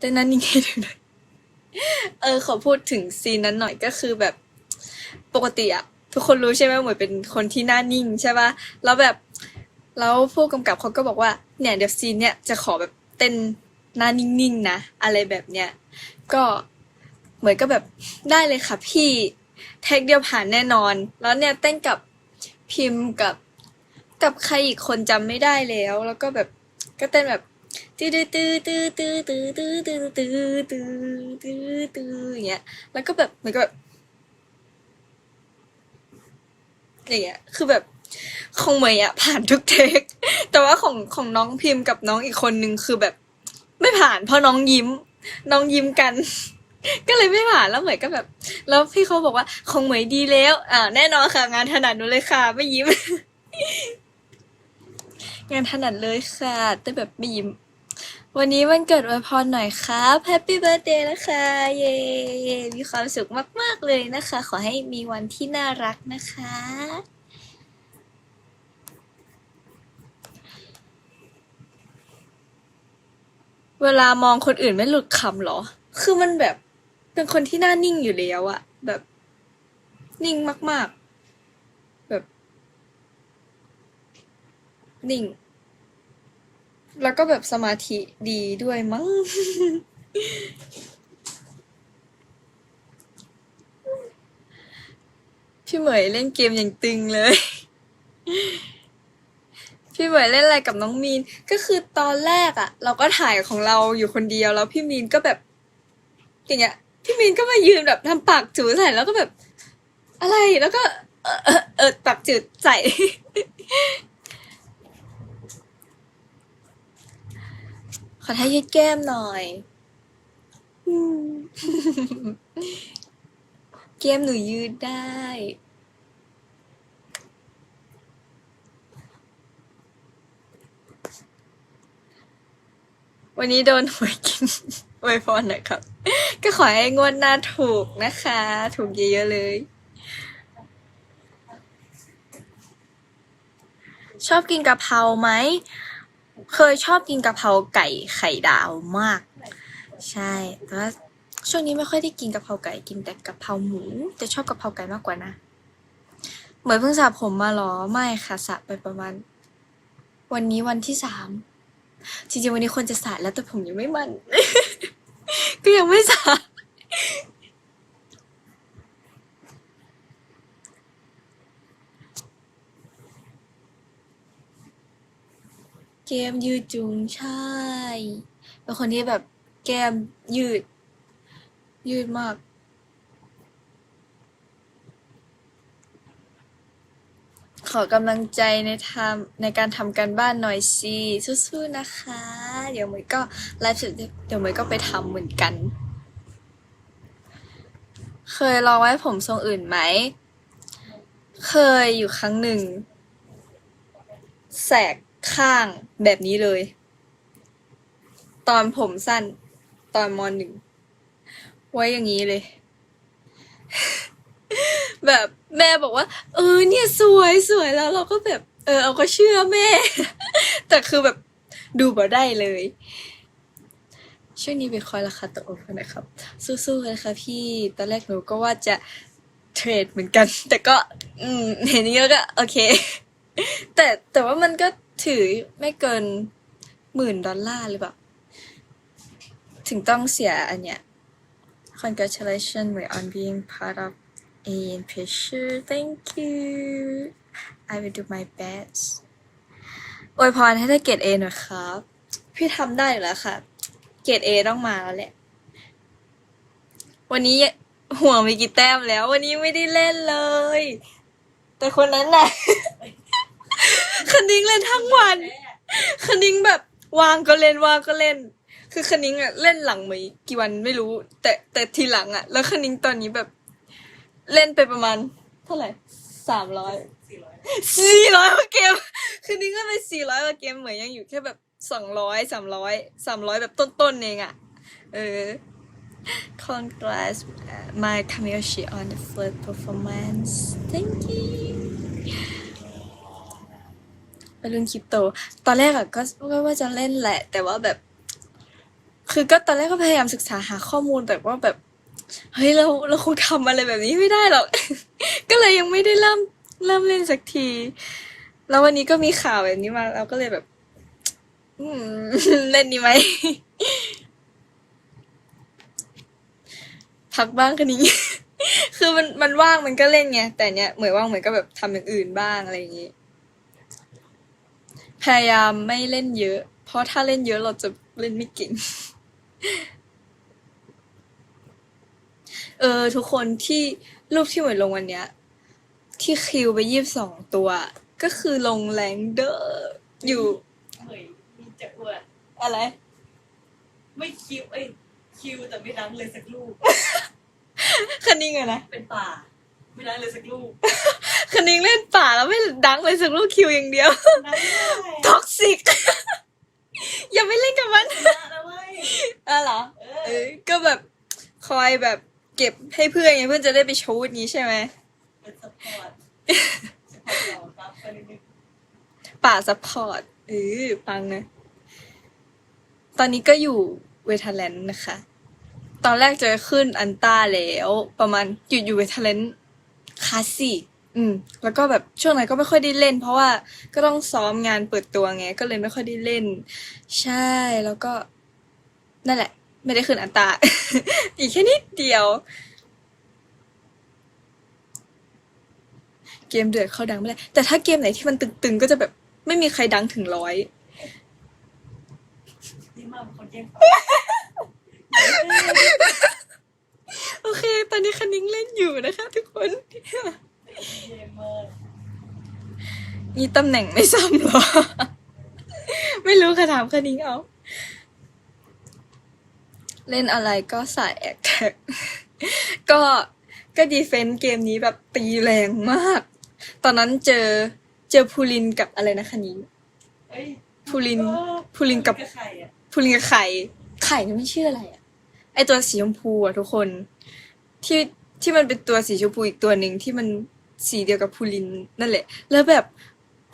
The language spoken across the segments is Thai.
เต้นนั้นนิ่งให้ดูหน่อยเออขอพูดถึงซีนนั้นหน่อยก็คือแบบปกติอะทุกคนรู้ใช่ไหมเหมือนเป็นคนที่หน้านิ่งใช่ป่ะแล้วแบบแล้วผู้กำกับเขาก็บอกว่าเนี่ยเดี๋ยวซีนเนี่ยจะขอแบบเต้นหน้านิ่งๆนะอะไรแบบเนี้ยก็เหมือนก็แบบได้เลยค่ะพี่แท็กเดียวผ่านแน่นอน แล้วเนี่ยเต้นกับพิมพ์กับกับใครอีกคนจำไม่ได้แล้ว แล้วก็แบบก็เต้นแบบ ตื้อตื้อตื้อตื้อตื้อตื้อตื้อตื้อตื้อตื้อตื้ออย่างเงี้ยแล้วก็แบบมันก็แบบอย่างเงี้ยคือแบบของเหมยอะผ่านทุกเทค แต่ว่าของของน้องพิมพ์กับน้องอีกคนนึงคือแบบ ไม่ผ่านเพราะน้องยิ้ม น้องยิ้มกัน ก็เลยไม่ผ่านแล้วเหมยก็แบบ แล้วพี่เขาบอกว่าของเหมยดีแล้ว อ่าแน่นอนค่ะงานถนัดหนูเลยค่ะ ไม่ยิ้ม งานถนัดเลยค่ะ แต่แบบไม่ยิ้มวันนี้วันเกิดอวยพรหน่อยครับแฮปปี้เบิร์ดเดย์นะคะ เย้มีความสุขมาก ๆ เลยนะคะ ขอให้มีวันที่น่ารักนะคะ เวลามองคนอื่นไม่หลุดคำหรอ คือมันแบบเป็นคนที่หน้านิ่งอยู่แล้วอะแบบ นิ่งมาก ๆ แบบ นิ่ง แล้วก็แบบสมาธิดีด้วยมั้ง พี่เหมยเล่นเกมอย่างตึงเลย พี่เหมยเล่นอะไรกับน้องมีน ก็คือตอนแรกอะเราก็ถ่ายของเราอยู่คนเดียว แล้วพี่มีนก็แบบ อย่างเงี้ย พี่มีนก็มายืนแบบทำปากจูใส่แล้วก็แบบ อะไรแล้วก็ เออเออเออปากจืดใส่ ข อท่ายืดแก้มหน่อยอืมแก้มหนูยืดได้ วันนี้โดนหวยกินอวยพรหน่อยครับ ก็ขอให้งวดหน้าถูกนะคะ ถูกเยอะๆเลย ชอบกินกะเพราไหม เคยชอบกินกะเพราไก่ไข่ดาวมาก ใช่แต่ว่าช่วงนี้ไม่ค่อยได้กินกะเพราไก่กินแต่กะเพราหมูแต่ชอบกะเพราไก่มากกว่านะ เหมือนเพิ่งสระผมมาเหรอไม่ค่ะสระไปประมาณ วันนี้วันที่สามจริงๆวันนี้ควรจะสระแล้วแต่ผมยังไม่มัน ก็ยังไม่สระ เกมยืดจุงใช่เป็นคนที่แบบแก้มยืด ยืดมาก ขอกำลังใจในทำในการทำการบ้านหน่อยสิสู้ๆนะคะ เดี๋ยวเหมยก็ไลฟ์สร็จเดี๋ยวเหมยก็ไปทำเหมือนกัน เคยลองไว้ผมทรงอื่นไหม เคยอยู่ครั้งหนึ่งแสก ข้างแบบนี้เลย ตอนผมสั้น ตอนมอหนึ่ง ไว้อย่างนี้เลย แบบแม่บอกว่า เออ เนี่ยสวยสวยแล้วเราก็แบบ เออ เอาก็เชื่อแม่ แต่คือแบบดูบ่ได้เลยช่วงนี้บิตคอยราคาตกนะครับ สู้ๆเลยค่ะพี่ตอนแรกหนูก็ว่าจะเทรดเหมือนกัน แต่ก็ อืม เห็นอย่างนี้แล้วก็ โอเค แต่แต่ว่ามันก็ ถือไม่เกินหมื่นดอลลาร์หรือเปล่า ถึงต้องเสียอันเนี้ย Congratulations on being part of a picture thank you I will do my best อวยพรให้ได้เกรด A หน่อยครับ พี่ทำได้อยู่แล้วค่ะ เกรด A ต้องมาแล้วแหละ วันนี้ห่วงมีกี่แต้มแล้ว วันนี้ไม่ได้เล่นเลย แต่คนนั้นน่ะ คณิ้งเล่นทั้งวัน คณิ้งแบบวางก็เล่นวางก็เล่น คือคณิ้งอะเล่นหลังไหมกี่วันไม่รู้ แต่แต่ทีหลังอะแล้วคณิ้งตอนนี้แบบ เล่นไปประมาณ เท่าไหร่สามร้อยสี่ร้อยกว่าเกม คือนิ้งก็ไปสี่ร้อยกว่าเกมเหมือนยังอยู่แค่แบบสองร้อยสามร้อยสามร้อยแบบต้นๆเองอะเออ Congrats my Kamiyoshi on the flip performance thank you ไปรุ่นคริปโต ตอนแรกอะก็ก็ว่าจะเล่นแหละ แต่ว่าแบบ คือก็ตอนแรกก็พยายามศึกษาหาข้อมูลแต่ว่าแบบเฮ้ยเราเราคงทำอะไรแบบนี้ไม่ได้หรอก ก็เลยยังไม่ได้เริ่มเริ่มเล่นสักที แล้ววันนี้ก็มีข่าวแบบนี้มา เราก็เลยแบบเล่นดีไหมพักบ้างคันนี้ คือมันมันว่างมันก็เล่นไงแต่เนี้ยเหมือนว่างเหมือนก็แบบทำอย่างอื่นบ้างอะไรอย่างงี้ พยายามไม่เล่นเยอะ เพราะถ้าเล่นเยอะเราจะเล่นไม่เก่ง เออ ทุกคนที่รูปที่เหมือนลงวันเนี้ย ที่คิวไปยี่สิบสองตัว ก็คือลงแรงเดอร์อยู่เฮ้ยมีจะอวดอะไร ไม่คิวเอ้ยคิวแต่ไม่ดังเลยสักลูกคันนิงอะนะ เป็นป่า ไม่ดังเลยสักลูก คันนิงเล่นป่าแล้วไม่ดังเลยสักลูกคิวอย่างเดียวดังไม่ได้ท็อกซิก อย่าไปเล่นกับมันนะนะเว้ยอะเหรอเอเอออก็แบบคอยแบบเก็บให้เพื่อนไงเพื่อนจะได้ไปชูดนี้ใช่ไหมเป็นสปอร์ตสปอร์ตเราครับไปนิดนึงป่าซัพพอร์ตเออฟังนะตอนนี้ก็อยู่เวทาแลนด์นะคะ ตอนแรกจะขึ้นอันต้าแล้ว ประมาณอยู่อยู่เวทาแลนด์คลาสสิก อืม แล้วก็แบบช่วงนั้นก็ไม่ค่อยได้เล่น เพราะว่าก็ต้องซ้อมงานเปิดตัวไง ก็เลยไม่ค่อยได้เล่น ใช่ แล้วก็ นั่นแหละ ไม่ได้ขึ้นอันตาอีกแค่นิดเดียว เกมเดือดเข้าดังไม่ได้ แต่ถ้าเกมไหนที่มันตึงๆ ก็จะแบบไม่มีใครดังถึงร้อย นี่มากเป็นคนแย่งไปโอเค ตอนนี้คันนิ้งเล่นอยู่นะคะทุกคนเย่ มากมีตำแหน่งไม่ซ้ำเหรอ ไม่รู้ค่ะถามคันนิ้งเอา เล่นอะไรก็สายแอคแท็ก ก็ก็ดีเฟนต์เกมนี้แบบตีแรงมาก ตอนนั้นเจอเจอพูลินกับอะไรนะคันนิ้งเอ้ยพูลินเออพูลินกับใครอะพูลินกับไข่ ไข่นี่ไม่ชื่ออะไรอะไอตัวสีชมพูอะทุกคน ที่ที่มันเป็นตัวสีชมพูอีกตัวหนึ่งที่มัน สีเดียวกับพูลินนั่นแหละ แล้วแบบ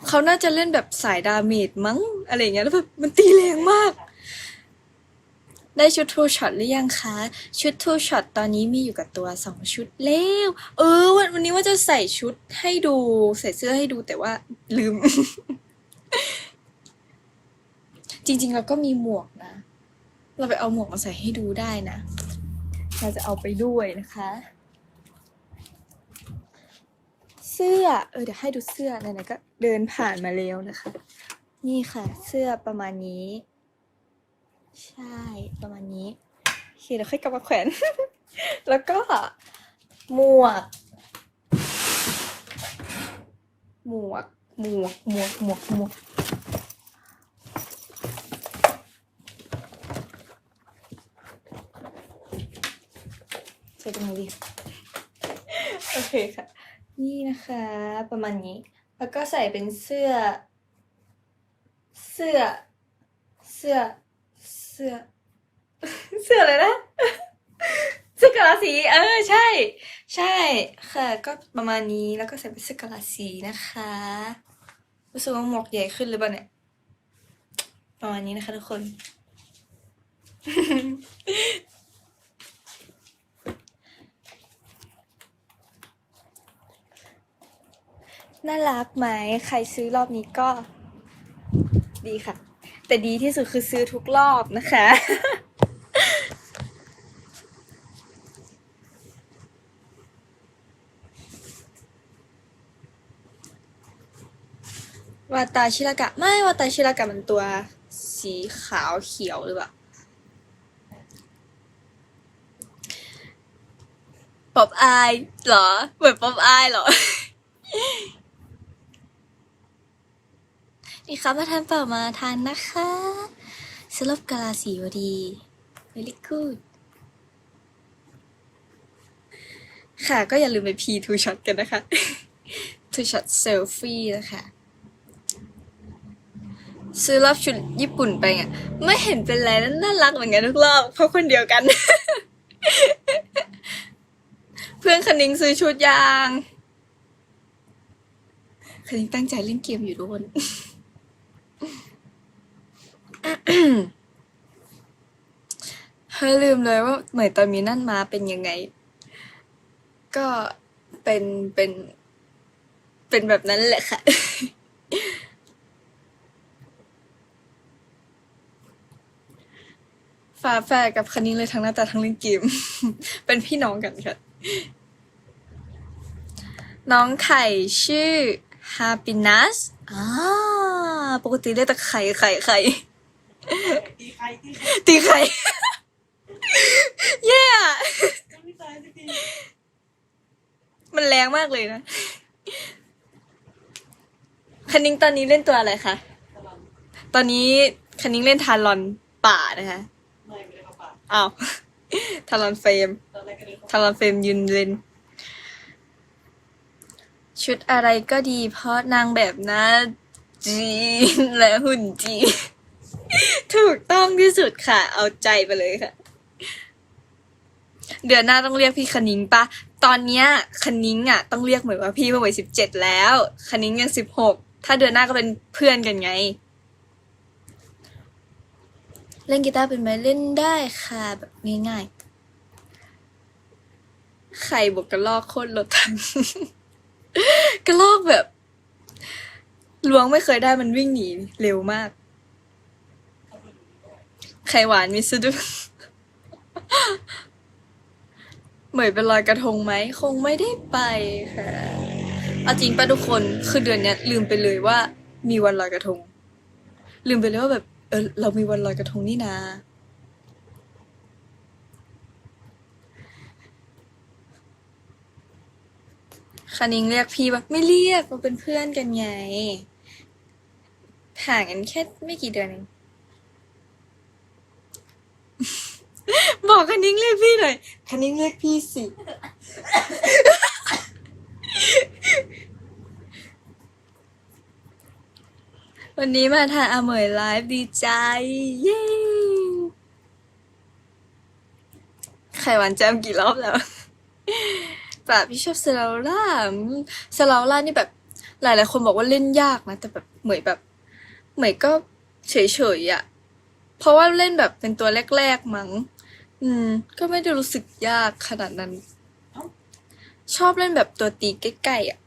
เขาน่าจะเล่นแบบสายดาเมจมั้งอะไรเงี้ยแล้วแบบมันตีแรงมาก ได้ชุดทูช็อตหรือยังคะ ชุดทูช็อตตอนนี้มีอยู่กับตัวสองชุดแล้วเออวันวันนี้ว่าจะใส่ชุดให้ดูใส่เสื้อให้ดูแต่ว่าลืม จริงๆเราก็มีหมวกนะ เราไปเอาหมวกมาใส่ให้ดูได้นะ เราจะเอาไปด้วยนะคะ เสื้อ เออเดี๋ยวให้ดูเสื้อไหนๆก็เดินผ่านมาแล้วนะคะ นี่ค่ะ เสื้อประมาณนี้ ใช่ประมาณนี้โอเคเดี๋ยวค่อยกลับมาแขวน แล้วก็หมวก หมวก หมวก หมวก หมวก หมวก ใส่ตรงไหนดี โอเคค่ะ นี่นะคะ ประมาณนี้ แล้วก็ใส่เป็นเสื้อ เสื้อ เสื้อ เสื้อ เสื้ออะไรนะเสื้อกะลาสีเออใช่ ใช่ค่ะ ก็ประมาณนี้แล้วก็ใส่เป็นเสื้อกะลาสีนะคะรู้สึกว่าหมวกใหญ่ขึ้นหรือเปล่าเนี่ยประมาณนี้นะคะทุกคน น่ารักไหมใครซื้อรอบนี้ก็ดีค่ะ แต่ดีที่สุดคือซื้อทุกรอบนะคะ วาตาชิรากะ ไม่วาตาชิรากะมันตัวสีขาวเขียวหรือเปล่าป๊อปอายเหรอ เหมือนป๊อปอายเหรอ นี่ครับมาทานเปล่ามาทานนะคะสลับกาลาสีวดี very good ค่ะก็อย่าลืมไป P two shot กันนะคะ two shot selfie นะคะซื้อรอบชุดญี่ปุ่นไปอะไม่เห็นเป็นไรนั่นน่ารักเหมือนกันทุกรอบเพราะคนเดียวกัน เพื่อนคณิงซื้อชุดยางคณิงตั้งใจเล่นเกมอยู่ทุกคน เฮ้ลืมเลยว่าเหมยตอนมีนั่นมาเป็นยังไง ก็เป็นเป็น เป็นแบบนั้นแหละค่ะฝาแฝดกับคันนี้เลยทั้งหน้าตาทั้งเล่นเกม เป็นพี่น้องกันค่ะ น้องไข่ชื่อ happiness อ่าปกติเรียกแต่ไข่ไข่ไข่ ตีใครตีใครตีไข่เย่อะยังไม่ตายสักทีมันแรงมากเลยนะคันนิ้งตอนนี้เล่นตัวอะไรคะ ตลอดตอนนี้คันนิ้งเล่นทารอนป่านะคะ ไม่ไม่ได้เข้าป่าอ้าว ทารอนเฟรม ตอนแรกก็เดินเข้าทารอนเฟรมยืนเลนชุดอะไรก็ดีเพราะนางแบบหน้าจีนและหุ่นจีน ถูกต้องที่สุดค่ะ เอาใจไปเลยค่ะ เดือนหน้าต้องเรียกพี่คณิงปะ ตอนเนี้ยคณิงอะ ต้องเรียกเหมือนว่าพี่เมื่อวัยสิบเจ็ดแล้วคณิงยังสิบหกถ้าเดือนหน้าก็เป็นเพื่อนกันไง เล่นกีตาร์เป็นไหมเล่นได้ค่ะ แบบง่ายๆไข่บวกกระลอกโคตรลดทันกระลอกแบบล้วงไม่เคยได้มันวิ่งหนีเร็วมาก ไข่หวานมีสดุเหมยเป็นลอยกระทงไหม คงไม่ได้ไปค่ะ เอาจริงป่ะทุกคน คือเดือนเนี้ย ลืมไปเลยว่า มีวันลอยกระทง ลืมไปเลยว่าแบบ เออ เรามีวันลอยกระทงนี่นาคณิงเรียกพี่ว่าไม่เรียกเราเป็นเพื่อนกันไงห่างกันแค่ไม่กี่เดือนเอง บอกคณิงเรียกพี่หน่อยคณิงเรียกพี่สิวันนี้มาทานอาเหมยไลฟ์ดีใจ เย้ไข่หวานแจมกี่รอบแล้วแบบพี่ชอบเซลาล่าเซลาล่านี่แบบหลายหลายๆคนบอกว่าเล่นยากนะ แต่แบบเหมยแบบเหมยก็เฉยๆอะ่ะ เพราะว่าเล่นแบบเป็นตัวแรกๆมั้ง อืม ก็ไม่ได้รู้สึกยากขนาดนั้น ชอบเล่นแบบตัวตีใกล้ๆอะ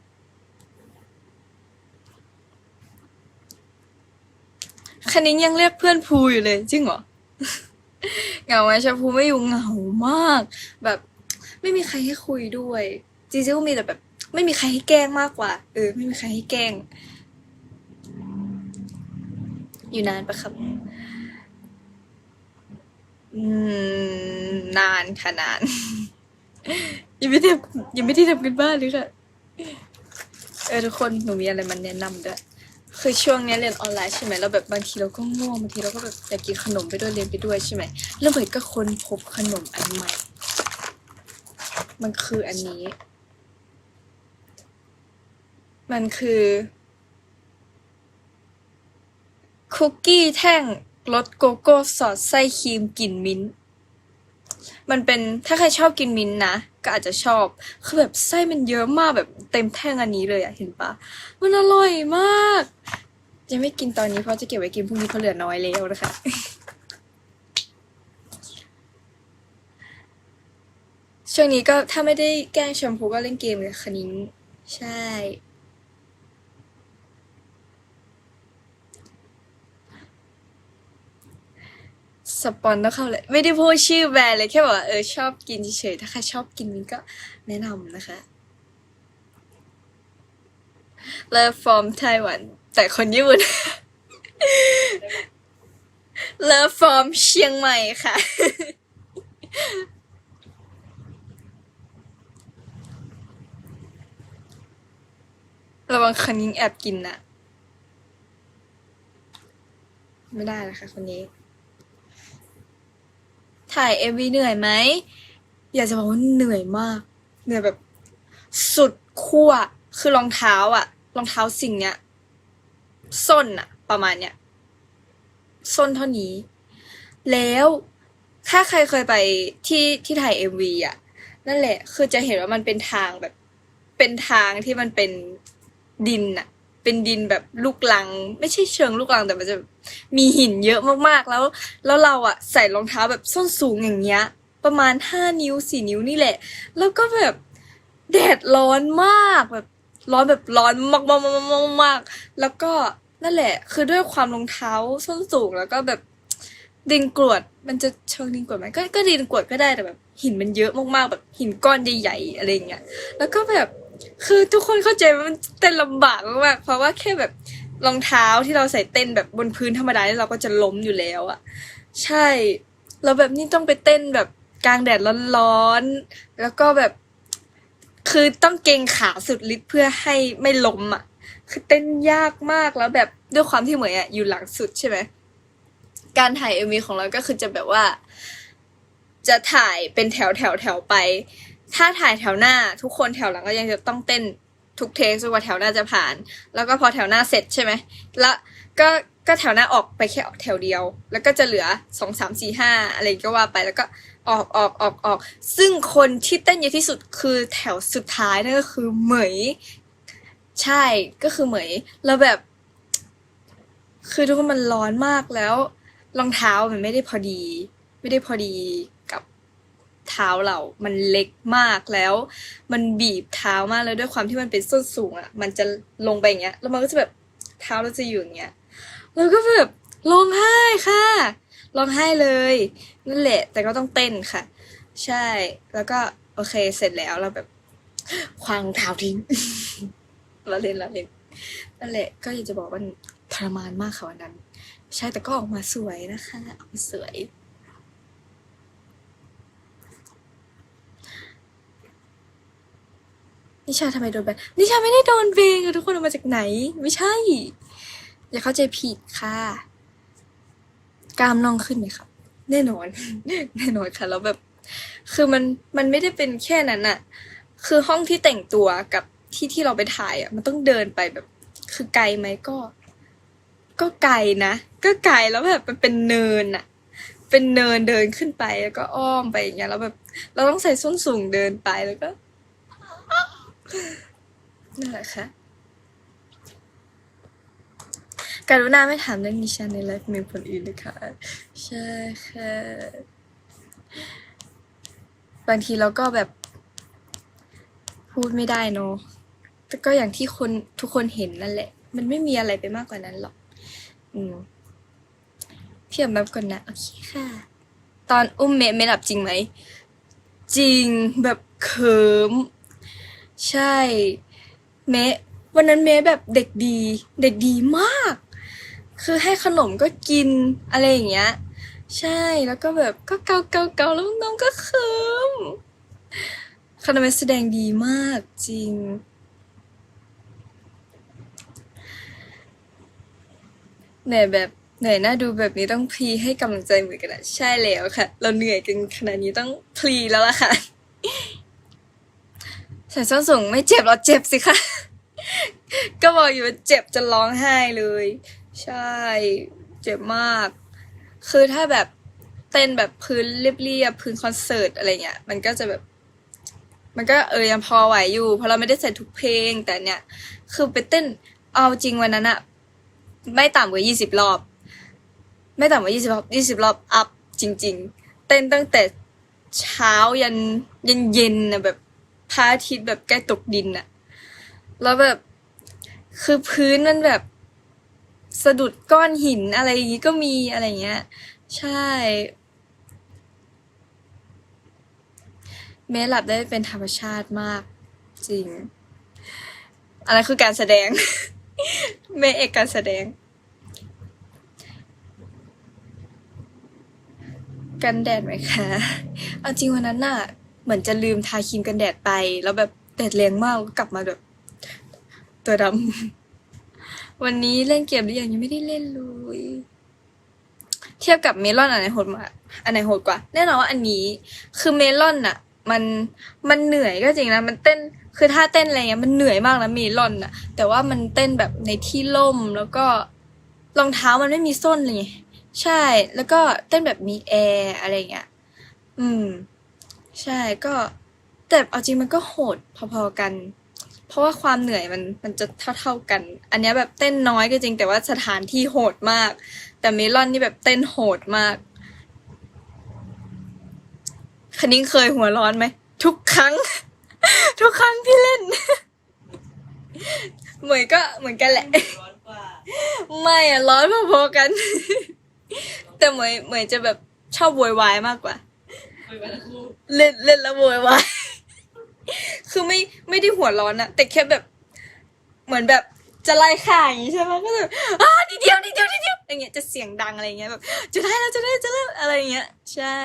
คันนี้ยังเรียกเพื่อนภูอยู่เลย จริงเหรอ เหงาไหมชาพูไม่อยู่เหงามาก แบบ ไม่มีใครให้คุยด้วย จริงๆก็มีแต่แบบ ไม่มีใครให้แกล้งมากกว่า เออ ไม่มีใครให้แกล้ง อยู่นานปะครับ นานค่ะนานยังไม่ได้ยังไม่ได้ทำกันบ้านเลยค่ะเออทุกคนหนูมีอะไรมันแนะนำด้วยคือช่วงนี้เรียนออนไลน์ใช่ไหมแล้วแบบบางทีเราก็ง่วงบางทีเราก็แบบอยากกินขนมไปด้วยเรียนไปด้วยใช่ไหมแล้วเหมยก็ค้นพบขนมอันใหม่ มันคืออันนี้ มันคือ คุกกี้แท่ง รสโกโก้สอดไส้ครีมกลิ่นมิ้นท์มันเป็นถ้าใครชอบกินมิ้นท์นะ ก็อาจจะชอบ คือแบบไส้มันเยอะมากแบบเต็มแท่งอันนี้เลยอะเห็นปะมันอร่อยมาก จะไม่กินตอนนี้เพราะจะเก็บไว้กินพรุ่งนี้เพราะเหลือน้อยแล้วนะคะช่วงนี้ก็ถ้าไม่ได้แกล้งแชมพูก็เล่นเกมเลยคณิ้งใช่ สปอนต้องเข้าเลย ไม่ได้พูดชื่อแบรนด์เลยแค่บอกว่าเออชอบกินเฉยๆถ้าใครชอบกินมันก็แนะนำนะคะ Love from Taiwan แต่คนญี่ปุ่น Love from เชียงใหม่ค่ะ ระวังคันยิงแอบกินนะไม่ได้นะคะคนนี้ ถ่ายเอวีเหนื่อยไหม อยากจะบอกว่าเหนื่อยมาก เหนื่อยแบบสุดขั้วคือรองเท้าอะรองเท้าสิ่งเนี้ยส้นอะประมาณเนี้ยส้นเท่านี้ แล้วถ้าใครเคยไปที่ที่ถ่ายเอวีอะนั่นแหละ คือจะเห็นว่ามันเป็นทางแบบ เป็นทางที่มันเป็นดินอะ เป็นดินแบบลูกลัง ไม่ใช่เชิงลูกลังแต่มันจะมีหินเยอะมากๆแล้ว แล้วเราอะใส่รองเท้าแบบส้นสูงอย่างเงี้ย ประมาณห้านิ้วสี่นิ้วนี่แหละ แล้วก็แบบแดดร้อนมากแบบร้อนแบบร้อนมากมากมากมากมากแล้วก็นั่นแหละ คือด้วยความรองเท้าส้นสูงแล้วก็แบบดินกรวดมันจะเชิงดินกรวดไหมก็ก็ดินกรวดก็ได้แต่แบบหินมันเยอะมากๆแบบหินก้อนใหญ่ๆอะไรเงี้ยแล้วก็แบบ คือทุกคนเข้าใจว่ามันเต้นลำบากมากๆเพราะว่าแค่แบบรองเท้าที่เราใส่เต้นแบบบนพื้นธรรมดาเนี่ยเราก็จะล้มอยู่แล้วอะใช่แล้วแบบนี่ต้องไปเต้นแบบกลางแดดร้อนๆแล้วก็แบบ คือต้องเกรงขาสุดฤทธิ์เพื่อให้ไม่ล้มอะคือเต้นยากมากแล้วแบบด้วยความที่เหมยอะอยู่หลังสุดใช่ไหมการถ่ายเอ็มวีของเราก็คือจะแบบว่า จะถ่ายเป็นแถวแถวแถวไป ถ้าถ่ายแถวหน้าทุกคนแถวหลังก็ยังจะต้องเต้นทุกเทคจนกว่าแถวหน้าจะผ่าน แล้วก็พอแถวหน้าเสร็จใช่ไหมแล้วก็ก็แถวหน้าออกไปแค่แถวเดียว แล้วก็จะเหลือสองสามสี่ห้าอะไรก็ว่าไปแล้วก็ออกออกออกออก ซึ่งคนที่เต้นเยอะที่สุดคือแถวสุดท้ายนั่นก็คือเหมย ใช่ก็คือเหมยแล้วแบบ คือทุกคนมันร้อนมากแล้วรองเท้ามันไม่ได้พอดี ไม่ได้พอดี เท้าเรา มันเล็กมากแล้ว มันบีบเท้ามากแล้วด้วยความที่มันเป็นส้นสูงอะ มันจะลงไปอย่างเงี้ย แล้วมันก็จะแบบเท้าเราจะอยู่อย่างเงี้ย แล้วก็แบบร้องไห้ค่ะร้องไห้เลย นั่นแหละ แต่ก็ต้องเต้นค่ะ ใช่ แล้วก็โอเคเสร็จแล้วเราแบบควางรองเท้าทิ้งเราเล่นเราเล่นนั่นแหละ ก็อยากจะบอกว่าทรมานมากค่ะวันนั้น ใช่แต่ก็ออกมาสวยนะคะ ออกมาสวย นิชาทำไมโดนแบนนิชาไม่ได้โดนเบงอะทุกคนเอามาจากไหน ไม่ใช่ อย่าเข้าใจผิดค่ะ กล้ามน่องขึ้นไหมครับ แน่นอน แน่นอนค่ะ แล้วแบบ คือมันมันไม่ได้เป็นแค่นั้นอะคือห้องที่แต่งตัวกับที่ที่เราไปถ่ายอะมันต้องเดินไปแบบ คือไกลไหมก็ ก็ไกลนะก็ไกลแล้วแบบมันเป็นเนินอะเป็นเนินเดินขึ้นไปแล้วก็อ้อมไปอย่างเงี้ยแล้วแบบ เราต้องใส่ส้นสูงเดินไปแล้วก็ นั่นแหละค่ะการุณาไม่ถามเรื่องนิชาในไลฟ์เมลคนอื่นนะคะใช่ค่ะบางทีเราก็แบบพูดไม่ได้เนอะแต่ก็อย่างที่คนทุกคนเห็นนั่นแหละ มันไม่มีอะไรไปมากกว่านั้นหรอก อืมเทียบแบบก่อนนะโอเคค่ะ ตอนอุ้มเมย์ไม่หลับจริงไหม จริงแบบเขิม ใช่ เมะวันนั้นเมะแบบเด็กดี เด็กดีมาก คือให้ขนมก็กินอะไรอย่างเงี้ย ใช่แล้วก็แบบก็เกาเกาเกาแล้วน้องก็คิมคานาเมะแสดงดีมากจริง เหนื่อยแบบเหนื่อยหน้าดูแบบนี้ต้องพลีให้กำลังใจเหมือนกันนะใช่แล้วค่ะ เราเหนื่อยกันขนาดนี้ต้องพลีแล้วล่ะค่ะ ใส่ส้นสูงไม่เจ็บหรอเจ็บสิคะ ก็บอกอยู่ว่าเจ็บจะร้องไห้เลย ใช่ เจ็บมาก คือถ้าแบบเต้นแบบพื้นเรียบๆพื้นคอนเสิร์ตอะไรเงี้ย มันก็จะแบบ มันก็เออยังพอไหวอยู่ เพราะเราไม่ได้ใส่ทุกเพลง แต่เนี่ย คือไปเต้นเอาจริงวันนั้นอะไม่ต่ำกว่ายี่สิบรอบ ไม่ต่ำกว่ายี่สิบรอบยี่สิบรอบอัพจริง ๆ เต้นตั้งแต่เช้ายันเย็นเย็นๆนะแบบ พระอาทิตย์แบบใกล้ตกดินอะแล้วแบบคือพื้นมันแบบสะดุดก้อนหินอะไรอย่างงี้ก็มีอะไรเงี้ย ใช่ เมหลับได้เป็นธรรมชาติมาก จริงอันนั้นคือการแสดง เมเอกการแสดง กันแดดไหมคะ เอาจริงวันนั้นน่ะ เหมือนจะลืมทาครีมกันแดดไป แล้วแบบแดดแรงมากก็กลับมาแบบ ตัวดำ วันนี้เล่นเกมหรือยังยังไม่ได้เล่นเลยเทียบกับเมลอนอันไหนโหดมาอันไหนโหดกว่า แน่นอนว่าอันนี้คือเมลอนน่ะมันมันเหนื่อยก็จริงนะมันเต้นคือถ้าเต้นอะไรเงี้ยมันเหนื่อยมากนะเมลอนน่ะแต่ว่ามันเต้นแบบในที่ร่มแล้วก็รองเท้ามันไม่มีส้นเลยใช่ แล้วก็เต้นแบบมีแอร์อะไรเงี้ย อืม ใช่ก็แต่เอาจริงมันก็โหดพอๆกัน เพราะว่าความเหนื่อยมันมันจะเท่าๆกัน อันนี้แบบเต้นน้อยก็จริง แต่ว่าสถานที่โหดมาก แต่เมลอนนี่แบบเต้นโหดมากคันนิ้งเคยหัวร้อนไหมทุกครั้ง ทุกครั้งที่เล่น เหมยก็เหมือนกันแหละ ไม่อะร้อนพอๆกัน แต่เหมยเหมยจะแบบชอบโวยวายมากกว่า เล่นเล่นแล้วโวยวายคือไม่ไม่ได้หัวร้อนอะแต่แค่แบบ เหมือนแบบจะไล่ข่าอย่างงี้ใช่ไหมก็แบบอ่านิดเดียวนิดเดียวนิดเดียวอย่างเงี้ยจะเสียงดังอะไรเงี้ยแบบจะได้แล้วจะได้จะได้อะไรเงี้ย ใช่